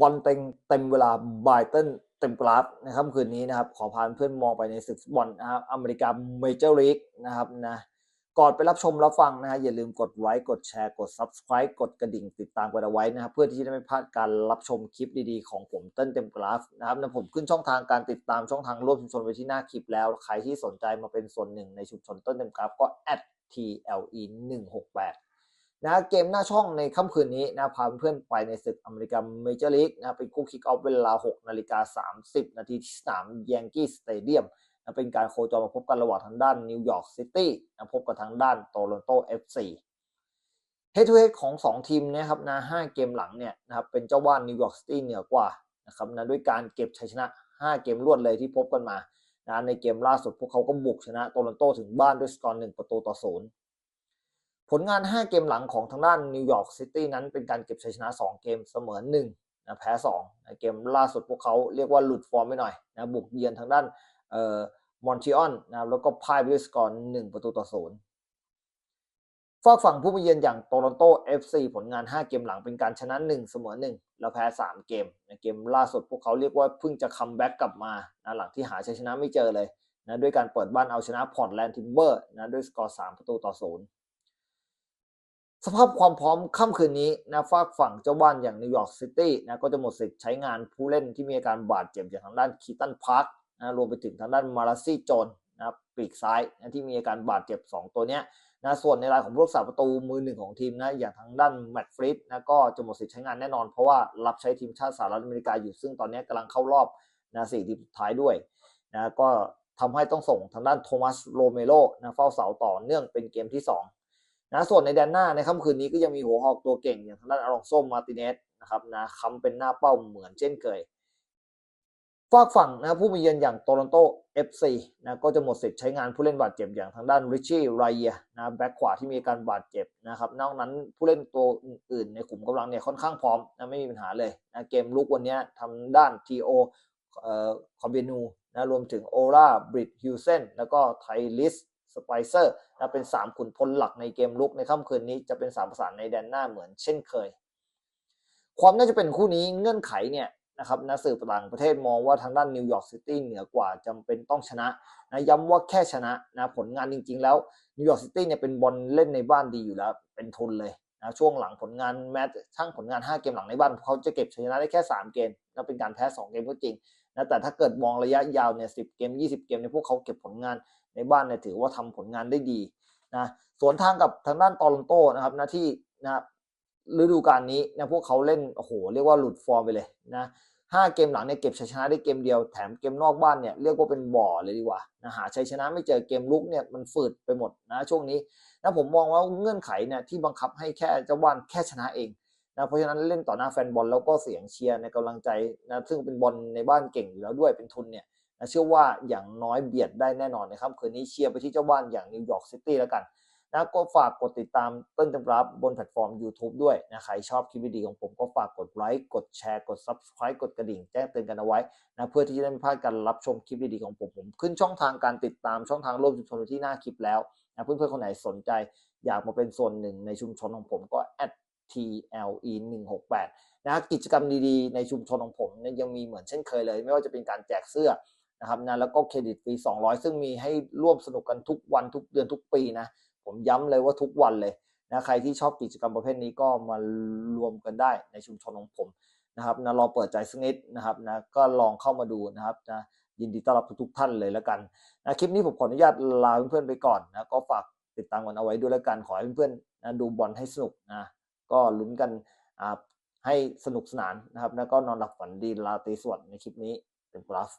บอลเต็งเต็มเวลาบายเตินเต็มกราฟนะครับคืนนี้นะครับ ขอพาเพื่อนมองไปในศึกบอลนะครับอเมริกาเมเจอร์ลีกนะครับนะก่อนไปรับชมรับฟังนะฮะอย่าลืมกดไลค์กดแชร์กด Subscribe กดกระดิ่งติดตามกันเอาไว้นะครับเพื่อที่จะไม่พลาดการรับชมคลิปดีๆ ของผมเต้นเต็มกราฟนะครับนะผมขึ้นช่องทางการติดตามช่องทางร่วมชุมชนไว้ที่หน้าคลิปแล้ว ใครที่สนใจมาเป็นส่วนหนึ่งในชุมชนต้นเต็มกราฟก็ @tle 1 6 8 นะเกมหน้าช่องในค่ำคืนนี้นะพาเพื่อนไปในศึกอเมริกันเมเจอร์ลีกนะเป็นคู่คิกออฟเวลา 6 นาฬิกา 30 นาทีที่สนามยังกี้สเตเดียมนะเป็นการโคจรมาพบกันระหว่างทางด้านนิวยอร์กซิตี้นะพบกับทางด้านโตลอนโตเอฟซีเฮดทูเฮดของ 2 ทีมนะครับนะ5เกมหลังเนี่ยนะครับเป็นเจ้าบ้านนิวยอร์กซิตี้เหนือกว่านะครับนะด้วยการเก็บชัยชนะ 5 เกมรวดเลยที่พบกันมานะในเกมล่าสุดพวกเขาก็บุกชนะโตลอนโตถึงบ้านด้วยสกอร์1ประตูต่อศูนย์ ผลงาน 5 เกมหลังของทางด้านนิวยอร์กซิตี้นั้นเป็นการเก็บชัยชนะ 2 เกมเสมอ1นะแพ้2นะเกมล่าสุดพวกเขาเรียกว่าหลุดฟอร์มไปหน่อยนะบุกเยือนทางด้านเอ่อมอนทิออนนะครับแล้วก็พ่ายไปด้วยสกอร์หนึ่งประตูต่อศูนย์ฝากฝั่งผู้มาเยือนอย่างโตลอนโต FC ผลงาน 5 เกมหลังเป็นการชนะ 1 เสมอ 1 แล้วแพ้ 3 เกมในเกมล่าสุดพวกเขาเรียกว่าเพิ่งจะคัมแบ็กกลับมานะหลังที่หาชัยชนะไม่เจอเลยนะด้วยการเปิดบ้านเอาชนะพอร์ตแลนด์ทิมเบอร์นะด้วยสกอร์ 3 ประตูต่อศูนย์ สภาพความพร้อมค่ำคืนนี้นะฝากฝั่งเจ้าบ้านอย่างนิวยอร์กซิตี้นะก็จะหมดสิทธิ์ใช้งานผู้เล่นที่มีอาการบาดเจ็บจากทางด้านคีตันพาร์คนะรวมไปถึงทางด้านมาราซี่โจนนะปีกซ้ายนะที่มีอาการบาดเจ็บ 2 ตัวเนี้ยนะส่วนในรายของผู้รักษาประตูมือหนึ่งของทีมนะอย่างทางด้านแมตต์ฟริดนะก็จะหมดสิทธิ์ใช้งานแน่นอน เพราะว่ารับใช้ทีมชาติสหรัฐอเมริกาอยู่ซึ่งตอนนี้กำลังเข้ารอบนะสี่ทีมสุดท้ายด้วยนะก็ทำให้ต้องส่งทางด้านโทมัสโรเมโรนะเฝ้าเสาต่อเนื่องเป็นเกมที่2 นะส่วนในแดนหน้าในค่ำคืนนี้ก็ยังมีหัวหอกตัวเก่งอย่างทางด้านอารองโซมาติเนสนะครับนะคำเป็นหน้าเป้าเหมือนเช่นเคยฝากฝั่งนะผู้มีเยือนอย่างโตลอนโต FC นะก็จะหมดสิทธิ์ใช้งานผู้เล่นบาดเจ็บอย่างทางด้านริชชี่ไรเยนะแบ็คขวาที่มีการบาดเจ็บนะครับนอกนั้นผู้เล่นตัวอื่นในกลุ่มกำลังเนี่ยค่อนข้างพร้อมนะไม่มีปัญหาเลยนะเกมลุกวันนี้ทำด้าน TO เอ่อคอมเบนูนะรวมถึงโอราบริดฮิวเซนแล้วก็ไทลิส สไปเซอร์นะเป็น 3 ขุนพลหลักในเกมลุกในค่ำคืนนี้จะเป็น 3 ประสานในแดนหน้าเหมือนเช่นเคย ความน่าจะเป็นคู่นี้เงื่อนไขเนี่ยนะครับนักสืบต่างประเทศมองว่าทางด้านนิวยอร์กซิตี้เหนือกว่าจำเป็นต้องชนะนะย้ำว่าแค่ชนะนะผลงานจริง ๆ แล้วนิวยอร์กซิตี้เนี่ยเป็นบอลเล่นในบ้านดีอยู่แล้ว เป็นทุนเลย นะช่วงหลังผลงานแม้ทั้งผลงาน 5 เกมหลังในบ้านเขาจะเก็บชนะได้แค่ 3 เกมนะเป็นการแพ้ 2 เกมก็จริงนะแต่ถ้าเกิดมองระยะยาวเนี่ยสิเกม 20 เกมในพวกเขาเก็บผลงานในบ้านเนี่ยถือว่าทำผลงานได้ดีนะสวนทางกับทางด้านตอรอนโตนะครับนะที่นะฤดูกาลนี้นะพวกเขาเล่นโอ้โหเรียกว่าหลุดฟอร์มไปเลยนะ ห้าเกมหลังเนี่ยเก็บชัยชนะได้เกมเดียวแถมเกมนอกบ้านเนี่ยเรียกว่าเป็นบ่อเลยดีกว่านะหาชัยชนะไม่เจอเกมลุกเนี่ยมันฝืดไปหมดนะช่วงนี้นะผมมองว่าเงื่อนไขเนี่ยที่บังคับให้แค่เจ้าบ้านแค่ชนะเองนะเพราะฉะนั้นเล่นต่อหน้าแฟนบอลแล้วก็เสียงเชียร์ในกำลังใจนะซึ่งเป็นบอลในบ้านเก่งอยู่แล้วด้วยเป็นทุนเนี่ยนะเชื่อว่าอย่างน้อยเบียดได้แน่นอนนะครับคืนนี้เชียร์ไปที่เจ้าบ้านอย่างนิวยอร์กซิตี้แล้วกัน นะก็ฝากกดติดตามต้นตำรับบนแพลตฟอร์ม YouTube ด้วยนะใครชอบคลิปวิดีโอของผมก็ฝากกดไลค์กดแชร์กด Subscribe กดกระดิ่งแจ้งเตือนกันเอาไว้นะเพื่อที่จะได้ไม่พลาดการรับชมคลิปดีๆของผมผม ขึ้นช่องทางการติดตามช่องทางร่วมชุมชนที่หน้าคลิปแล้วนะเพื่อนๆคนไหนสนใจ อยากมาเป็นส่วนหนึ่งในชุมชนของผมก็ @tle 1 6 8นะกิจกรรมดีๆ ในชุมชนของผมเนี่ยยังมีเหมือนเช่นเคยเลย ไม่ว่าจะเป็นการแจกเสื้อนะครับนะแล้วก็เครดิตฟรี200 ซึ่งมีให้ร่วมสนุกกันทุกวันทุกเดือนทุกปีนะ ผมย้ำเลยว่าทุกวันเลยนะใครที่ชอบกิจกรรมประเภทนี้ก็มารวมกันได้ในชุมชนของผมนะครับนะรอเปิดใจสักนิดนะครับนะก็ลองเข้ามาดูนะครับนะยินดีต้อนรับทุกท่านเลยแล้วกันนะคลิปนี้ผมขออนุญาตลาเพื่อนๆไปก่อนนะก็ฝากติดตามกันเอาไว้ด้วยแล้วกันขอให้เพื่อนๆนะดูบอลให้สนุกนะก็ลุ้นกันให้สนุกสนานนะครับ แล้วก็นอนหลับฝันดีลาตีสวัสดในคลิปนี้เป็นกราฟ